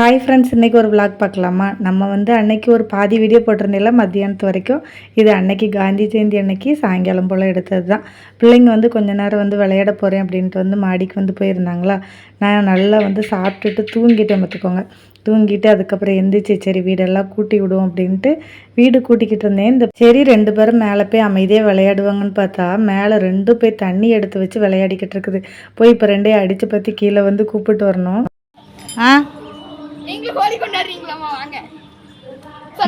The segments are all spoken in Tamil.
ஹாய் ஃப்ரெண்ட்ஸ் இன்றைக்கி ஒரு விளாக் பார்க்கலாமா? நம்ம வந்து அன்னைக்கு ஒரு பாதி வீடியோ போட்டிருந்தில்ல மத்தியானத்து வரைக்கும். இது அன்னைக்கு காந்தி ஜெயந்தி அன்னைக்கு சாயங்காலம் போல் எடுத்தது தான் பிள்ளைங்க வந்து கொஞ்ச நேரம் வந்து விளையாட போகிறேன் அப்படின்ட்டு வந்து மாடிக்கு வந்து போயிருந்தாங்களா? நான் நல்லா வந்து சாப்பிட்டுட்டு தூங்கிட்டேன் பார்த்துக்கோங்க. தூங்கிட்டு அதுக்கப்புறம் எந்திரிச்சு சரி வீடெல்லாம் கூட்டி விடுவோம் அப்படின்ட்டு வீடு கூட்டிக்கிட்டு இருந்தேன். இந்த சரி ரெண்டு பேரும் மேலே போய் அமைதியாக விளையாடுவாங்கன்னு பார்த்தா மேலே ரெண்டு போய் தண்ணி எடுத்து வச்சு விளையாடிக்கிட்டு இருக்குது. போய் இப்போ ரெண்டையும் அடித்து பற்றி கீழே வந்து கூப்பிட்டு வரணும். ஆ? நீங்களும் ஹோலி கொண்டாடுறீங்களாமா வாங்க.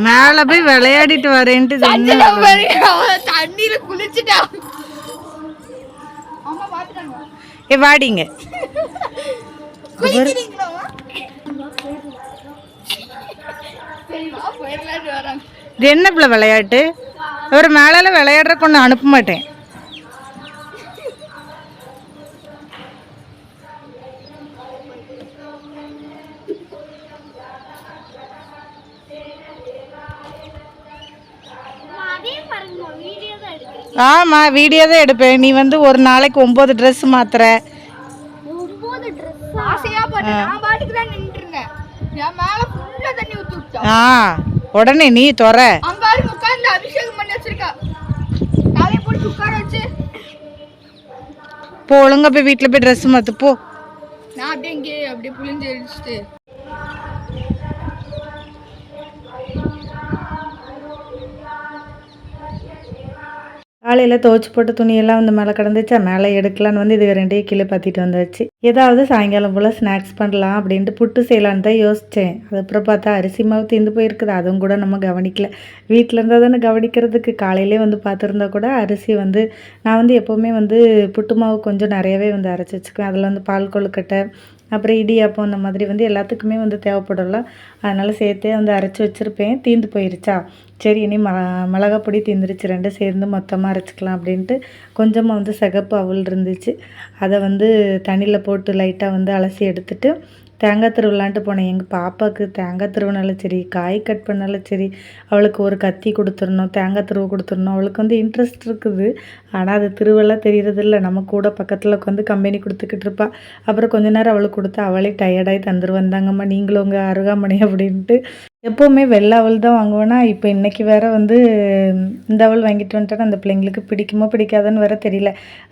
மேலே போய் விளையாடிட்டு வரேன்ட்டு தண்ணியில குளிச்சுட்டா. ஏ வாடிங்க. இது என்ன பிள்ளை விளையாட்டு? ஒரு மேலே விளையாடுற கொண்டு அனுப்ப மாட்டேன். ஆமாம் வீடியோ தான் எடுப்பேன். நீ வந்து ஒரு நாளைக்கு ஒம்பது ட்ரெஸ் மாத்துற. ஆ? உடனே நீ தொற. வச்சு. போ ஒழுங்கா போய் வீட்டில் போய் ட்ரெஸ் மாத்து போ. நான் அப்படியே இங்கே அப்படியே புளிஞ்சு காலையில் துவச்சி போட்ட துணியெல்லாம் வந்து மேலே கிடந்துச்சா மேலே எடுக்கலான்னு வந்து இது ரெண்டையும் கீழே பற்றிட்டு வந்தாச்சு. ஏதாவது சாயங்காலம் போல் ஸ்நாக்ஸ் பண்ணலாம் அப்படின்ட்டு புட்டு செய்யலான்னு தான் யோசித்தேன் அதுக்கப்புறம் பார்த்தா அரிசி மாவு தீர்ந்து போயிருக்குது அதுவும் கூட நம்ம கவனிக்கல. வீட்டில் இருந்தால் தானே கவனிக்கிறதுக்கு. காலையிலே வந்து பார்த்துருந்தா கூட அரிசி வந்து நான் வந்து எப்போவுமே வந்து புட்டு மாவு கொஞ்சம் நிறையவே வந்து அரைச்சி வச்சுக்குவேன். அதில் வந்து பால் கொழுக்கட்டை அப்புறம் இடியாப்பம் அந்த மாதிரி வந்து எல்லாத்துக்குமே வந்து தேவைப்படும்ல அதனால் சேர்த்தே வந்து அரைச்சி வச்சுருப்பேன். தீந்து போயிருச்சா? சரி இனி ம மிளகாப்பொடி தீந்துருச்சு. ரெண்டும் சேர்ந்து மொத்தமாக அரைச்சிக்கலாம் அப்படின்ட்டு கொஞ்சமாக வந்து சிகப்பு அவல் இருந்துச்சு. அதை வந்து தண்ணியில் போட்டு லைட்டாக வந்து அலசி எடுத்துட்டு தேங்காய் திருவிழான்ட்டு போனேன். எங்கள் பாப்பாவுக்கு தேங்காய் திருவினாலும் சரி காய் கட் பண்ணாலும் சரி அவளுக்கு ஒரு கத்தி கொடுத்துடணும் தேங்காய் திருவு கொடுத்துடணும். அவளுக்கு வந்து இன்ட்ரெஸ்ட் இருக்குது. ஆனால் அது திருவெல்லாம் தெரியறதில்ல. நம்ம கூட பக்கத்தில் உட்காந்து கம்பெனி கொடுத்துக்கிட்டு இருப்பா. அப்புறம் கொஞ்ச நேரம் அவளுக்கு கொடுத்து அவளே டயர்டாகி தந்துரு வந்தாங்கம்மா நீங்களும் உங்கள் அருகாமணி அப்படின்ட்டு. எப்போவுமே வெள்ளை அவள் தான் வாங்குவேன்னா இப்போ இன்றைக்கி வேறு வந்து இந்த அவள் வாங்கிட்டு வந்துட்டேன்னா அந்த பிள்ளைங்களுக்கு பிடிக்குமோ பிடிக்காதுன்னு வேற தெரியல.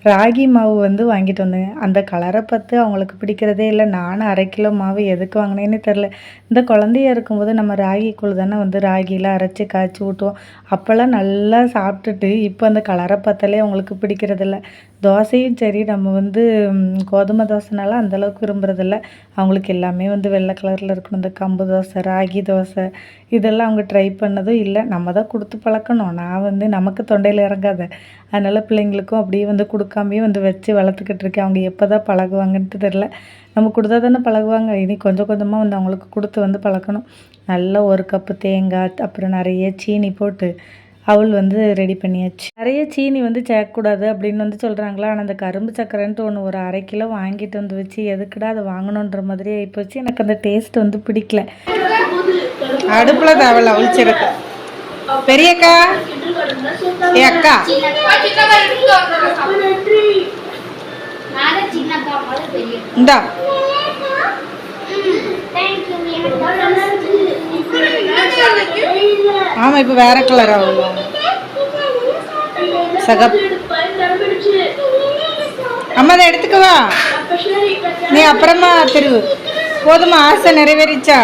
ராகி மாவு வந்து வாங்கிட்டு வந்தேங்க அந்த கலரை பார்த்து அவங்களுக்கு பிடிக்கிறதே இல்லை. நானும் அரை கிலோ மாவு எதுக்கு வாங்கினேன்னு தெரில இந்த குழந்தையா இருக்கும்போது நம்ம ராகி தானே வந்து ராகிலாம் அரைச்சி காய்ச்சி ஊட்டுவோம். அப்போல்லாம் நல்லா சாப்பிட்டுட்டு இப்போ அந்த கலரை பார்த்தாலே அவங்களுக்கு பிடிக்கிறதில்ல. தோசையும் சரி நம்ம வந்து கோதுமை தோசைனால அந்தளவுக்கு விரும்புறதில்ல. அவங்களுக்கு எல்லாமே வந்து வெள்ளை கலரில் இருக்கணும். இந்த கம்பு தோசை ராகி தோசை இதெல்லாம் அவங்க ட்ரை பண்ணதும் இல்லை. நம்ம தான் கொடுத்து பழக்கணும். நான் வந்து நமக்கு தொண்டையில் இறங்காத. அதனால் பிள்ளைங்களுக்கும் அப்படியே வந்து கொடுக்காமையே வந்து வச்சு வளர்த்துக்கிட்டு இருக்கேன். அவங்க எப்போ தான் பழகுவாங்கன்ட்டு தெரில நம்ம கொடுத்தா தானே பழகுவாங்க. இனி கொஞ்சம் கொஞ்சமாக வந்து அவங்களுக்கு கொடுத்து வந்து பழக்கணும். நல்லா ஒரு கப்பு தேங்காய் அப்புறம் நிறைய சீனி போட்டு அவள் வந்து ரெடி பண்ணியாச்சு. நிறைய சீனி வந்து சேர்க்கக்கூடாது அப்படின்னு வந்து சொல்கிறாங்களா ஆனால் அந்த கரும்பு சக்கரைன்ட்டு ஒன்று ஒரு அரை கிலோ வாங்கிட்டு வந்து வச்சு எதுக்குடா அதை வாங்கணுன்ற மாதிரி ஆகிப்போச்சு எனக்கு அந்த டேஸ்ட் வந்து பிடிக்கல. அடுப்பில் தேவையில்ல ஒழிச்சிருக்கு பெரியக்கா? ஏ அக்கா. இந்தா. ஆமாம் இப்போ வேற கலர் ஆகும் சகப். அம்மா அதை எடுத்துக்கவா நீ அப்புறமா திருவு. போதுமா ஆசை நிறைவேறிச்சா?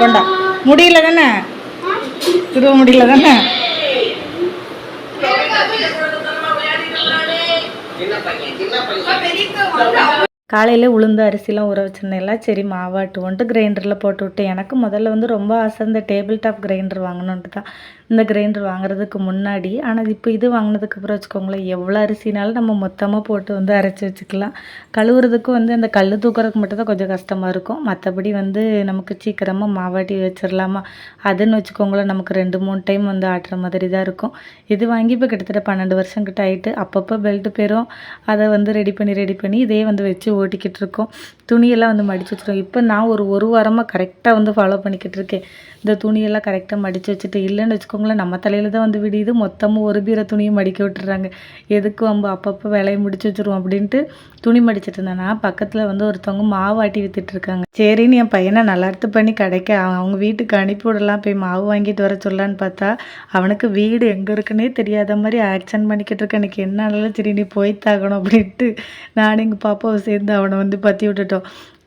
கொண்டா. முடியல தானே திருவ முடியல தானே காலையில் உளுந்து அரிசிலாம் ஊற வச்சிருந்தேன்ல. சரி மாவாட்டுவோன்ட்டு கிரைண்டரில் போட்டு விட்டேன் எனக்கு முதல்ல வந்து ரொம்ப ஆசை இந்த டேபிள் டாப் கிரைண்டர் வாங்கணுன்ட்டு தான். இந்த கிரைண்டர் வாங்குறதுக்கு முன்னாடி ஆனால் இப்போ இது வாங்கினதுக்கு அப்புறம் வச்சுக்கோங்களேன் எவ்வளோ அரிசினாலும் நம்ம மொத்தமாக போட்டு வந்து அரைச்சி வச்சுக்கலாம். கழுவுறதுக்கு வந்து அந்த கல் தூக்குறதுக்கு மட்டும்தான் கொஞ்சம் கஷ்டமாக இருக்கும். மற்றபடி வந்து நமக்கு சீக்கிரமாக மாவாட்டி வச்சிடலாமா அதுன்னு வச்சுக்கோங்களேன் நமக்கு ரெண்டு மூணு டைம் வந்து ஆட்டுற மாதிரி தான் இருக்கும். இது வாங்கி இப்போ கிட்டத்தட்ட பன்னெண்டு வருஷம் கிட்ட ஆகிட்டு அப்பப்போ பெல்ட் பேரும் அதை வந்து ரெடி பண்ணி ரெடி பண்ணி இதே வந்து வச்சு ஓட்டிக்கிட்டு இருக்கோம் துணியெல்லாம் வந்து மடித்து வச்சுருக்கோம். இப்போ நான் ஒரு ஒரு வாரமாக கரெக்டாக வந்து ஃபாலோ பண்ணிக்கிட்டு இருக்கேன் இந்த துணியெல்லாம் கரெக்டாக மடித்து வச்சுட்டு இல்லைன்னு வச்சுக்கோங்களேன் நம்ம தலையில் தான் வந்து விடியுது. மொத்தமும் ஒரு பீரை துணியை மடிக்க விட்டுறாங்க. எதுக்கு நம்ம அப்பப்போ வேலையை முடிச்சு வச்சுருவோம் அப்படின்ட்டு துணி மடிச்சிட்டு இருந்தேன்னா பக்கத்தில் வந்து ஒருத்தவங்க மாவு ஆட்டி வித்துட்டு இருக்காங்க சரின்னு என் பையனை நல்லார்த்து பண்ணி கிடைக்க அவன் அவங்க வீட்டுக்கு அனுப்பி விடலாம் போய் மாவு வாங்கிட்டு வர சொல்லான்னு பார்த்தா அவனுக்கு வீடு எங்கே இருக்குன்னே தெரியாத மாதிரி ஆக்ஷன் பண்ணிக்கிட்டு இருக்கேன் எனக்கு என்ன ஆனாலும் சரி நீ போய் தாகணும் அப்படின்ட்டு நானும் எங்கள் பாப்பாவை சேர்ந்து அவனை வந்து பற்றி விட்டுட்டோம்.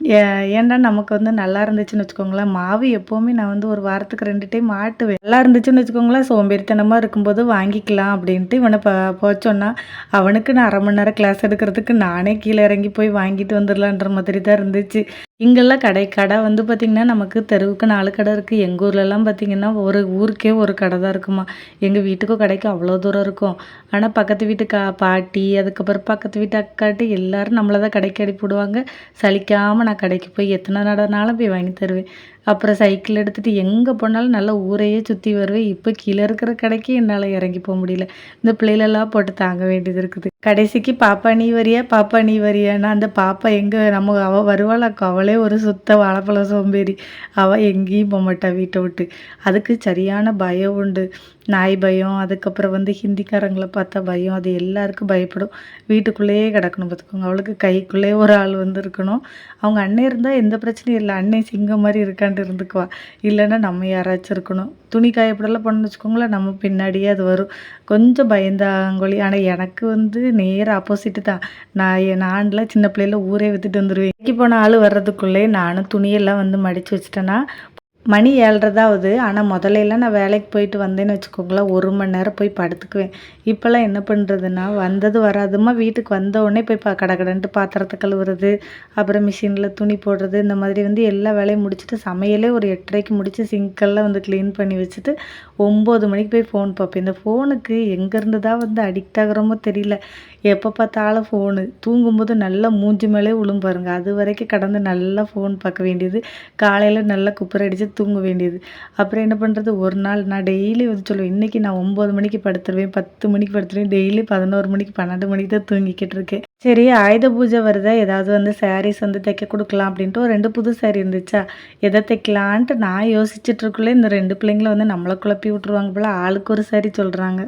ஏ- ஏன்டா நமக்கு வந்து நல்லா இருந்துச்சுன்னு வச்சுக்கோங்களேன் மாவு எப்போவுமே நான் வந்து ஒரு வாரத்துக்கு ரெண்டு டைம் ஆட்டுவேன். நல்லா இருந்துச்சுன்னு வச்சுக்கோங்களேன் சோம்பேறித்தனமாக இருக்கும்போது வாங்கிக்கலாம் அப்படின்ட்டு இவனை ப போச்சோன்னா அவனுக்கு நான் அரை மணி நேரம் கிளாஸ் எடுக்கிறதுக்கு நானே கீழே இறங்கி போய் வாங்கிட்டு வந்துடலான்ற மாதிரி தான் இருந்துச்சு. இங்கெல்லாம் கடை கடை வந்து பார்த்திங்கன்னா நமக்கு தெருவுக்கு நாலு கடை இருக்குது எங்கள் ஊர்லலாம் பார்த்திங்கன்னா ஒரு ஊருக்கே ஒரு கடை தான் இருக்குமா. எங்கள் வீட்டுக்கும் கடைக்கும் அவ்வளோ தூரம் இருக்கும். ஆனால் பக்கத்து வீட்டு கா பாட்டி அதுக்கப்புறம் பக்கத்து வீட்டு அக்காட்டி எல்லோரும் நம்மளை தான் கடைக்கு அனுப்பிவிடுவாங்க சலிக்காமல் நான் கடைக்கு போய் எத்தனை நடனாலும் போய் வாங்கி தருவேன். அப்புறம் சைக்கிள் எடுத்துகிட்டு எங்கே போனாலும் நல்லா ஊரையே சுற்றி வருவேன். இப்போ கீழே இருக்கிற கடைக்கு என்னால் இறங்கி போக முடியல. இந்த பிள்ளைகளெல்லாம் போட்டு தாங்க வேண்டியது இருக்குது. கடைசிக்கு பாப்பா நீ வரியா பாப்பா நீ வரியான்னா அந்த பாப்பா எங்கே நம்ம அவள் வருவாளாக்கா அவள் ஒரு சுத்த வாழைப்பழ சோம்பேறி. அவள் எங்கேயும் போக மாட்டா வீட்டை விட்டு. அதுக்கு சரியான பயம் உண்டு. நாய் பயம் அதுக்கப்புறம் வந்து ஹிந்திக்காரங்களை பார்த்தா பயம். அது எல்லாருக்கும் பயப்படும். வீட்டுக்குள்ளேயே கிடக்கணும் பார்த்துக்கோங்க. அவளுக்கு கைக்குள்ளேயே ஒரு ஆள் வந்து இருக்கணும் அவங்க அண்ணன் இருந்தால் எந்த பிரச்சனையும் இல்லை. அண்ணன் சிங்கம் மாதிரி இருக்கான்ட்டு இருந்துக்குவா. இல்லைன்னா நம்ம யாராச்சும் இருக்கணும். துணி காயப்படலாம் பண்ணு வச்சுக்கோங்களேன் நம்ம பின்னாடியே அது வரும். கொஞ்சம் பயந்தாங்கொழி. ஆனால் எனக்கு வந்து நேர் ஆப்போசிட்டு தான். நான் என் நான்லாம் சின்ன பிள்ளையில ஊரே வித்துட்டு வந்துடுவேன் வேலைக்கு போன ஆள் வர்றதுக்குள்ளே நானும் துணியெல்லாம் வந்து மடித்து வச்சிட்டேன்னா மணி ஏழ்றதாவது. ஆனால் முதலையெல்லாம் நான் வேலைக்கு போயிட்டு வந்தேன்னு வச்சுக்கோங்களேன் ஒரு மணி நேரம் போய் படுத்துக்குவேன். இப்போல்லாம் என்ன பண்ணுறதுன்னா வந்தது வராதுமா வீட்டுக்கு வந்த உடனே போய் பா கடகடன்ட்டு பாத்திரத்தை கழுவுறது அப்புறம் மிஷினில் துணி போடுறது இந்த மாதிரி வந்து எல்லா வேலையும் முடிச்சுட்டு சமையலே ஒரு எட்டரைக்கு முடித்து சிங்கெல்லாம் வந்து க்ளீன் பண்ணி வச்சுட்டு ஒம்பது மணிக்கு போய் ஃபோன் பார்ப்பேன். இந்த ஃபோனுக்கு எங்கேருந்து தான் வந்து அடிக்ட் ஆகிறோமோ தெரியல. எப்போ பார்த்தாலும் ஃபோனு தூங்கும்போது நல்லா மூஞ்சி மேலே விழும் பாருங்க. அது வரைக்கும் கடந்து நல்லா ஃபோன் பார்க்க வேண்டியது. காலையில் நல்லா குப்பரடித்து தூங்க வேண்டியது. அப்புறம் என்ன பண்ணுறது ஒரு நாள் நான் டெய்லி வந்து சொல்லுவேன். இன்றைக்கி நான் ஒம்பது மணிக்கு படுத்துருவேன். பத்து மணிக்கு படுத்துருவேன். டெய்லி பதினோரு மணிக்கு பன்னெண்டு மணிக்கு தான் தூங்கிக்கிட்டு இருக்கேன். சரி ஆயுத பூஜை வருதா? ஏதாவது வந்து சாரீஸ் வந்து தைக்க கொடுக்கலாம் அப்படின்ட்டு ஒரு ரெண்டு புது சாரீ இருந்துச்சா? எதை தைக்கலான்ட்டு நான் யோசிச்சுட்டு இருக்குள்ளே இந்த ரெண்டு பிள்ளைங்களும் வந்து நம்மளை குழப்பி விட்ருவாங்க போல. ஆளுக்கு ஒரு சாரி சொல்கிறாங்க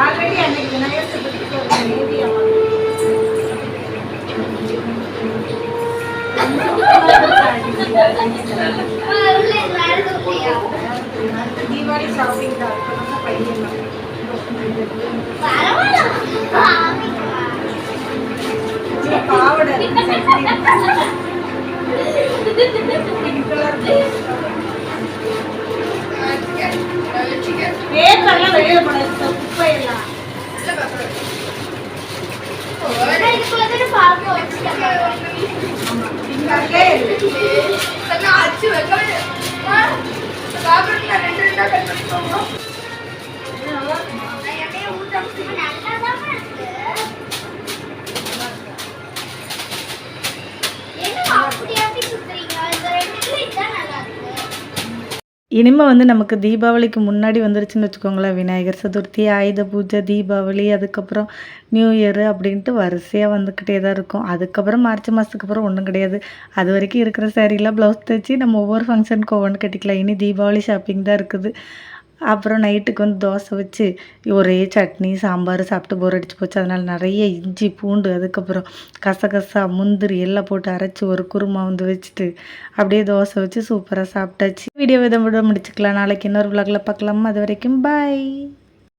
ஆல்ரெடி அன்னைக்கு விநாயகர் சதுர்த்திக்கு ஒரு baby அம்மா. தீபாவளி ஷாப்பிங் பையன் பாவடை பேப்பர்லாம் வெளியில போடாது குப்பை எல்லாம் இங்கே இனிமே வந்து நமக்கு தீபாவளிக்கு முன்னாடி வந்துருச்சுன்னு வச்சுக்கோங்களேன். விநாயகர் சதுர்த்தி ஆயுத பூஜை தீபாவளி அதுக்கப்புறம் நியூ இயர் அப்படின்ட்டு வரிசையாக வந்துக்கிட்டே தான் இருக்கும். அதுக்கப்புறம் மார்ச் மாதத்துக்கு அப்புறம் ஒன்றும் கிடையாது. அது வரைக்கும் இருக்கிற சாரீலாம் ப்ளவுஸ் தைச்சி நம்ம ஒவ்வொரு ஃபங்க்ஷனுக்கு ஒவ்வொன்று கட்டிக்கலாம். இனி தீபாவளி ஷாப்பிங் தான் இருக்குது. அப்புறம் நைட்டுக்கு வந்து தோசை வச்சு ஒரே சட்னி சாம்பார் சாப்பிட்டு போர் அடிச்சு போச்சு. அதனால் நிறைய இஞ்சி பூண்டு அதுக்கப்புறம் கசகசா முந்திரி எல்லாம் போட்டு அரைச்சி ஒரு குருமா வந்து வச்சுட்டு அப்படியே தோசை வச்சு சூப்பராக சாப்பிட்டாச்சு. வீடியோ விதம் விட முடிச்சுக்கலாம். நாளைக்கு இன்னொரு விளாகில் பார்க்கலாம். அது வரைக்கும் பாய்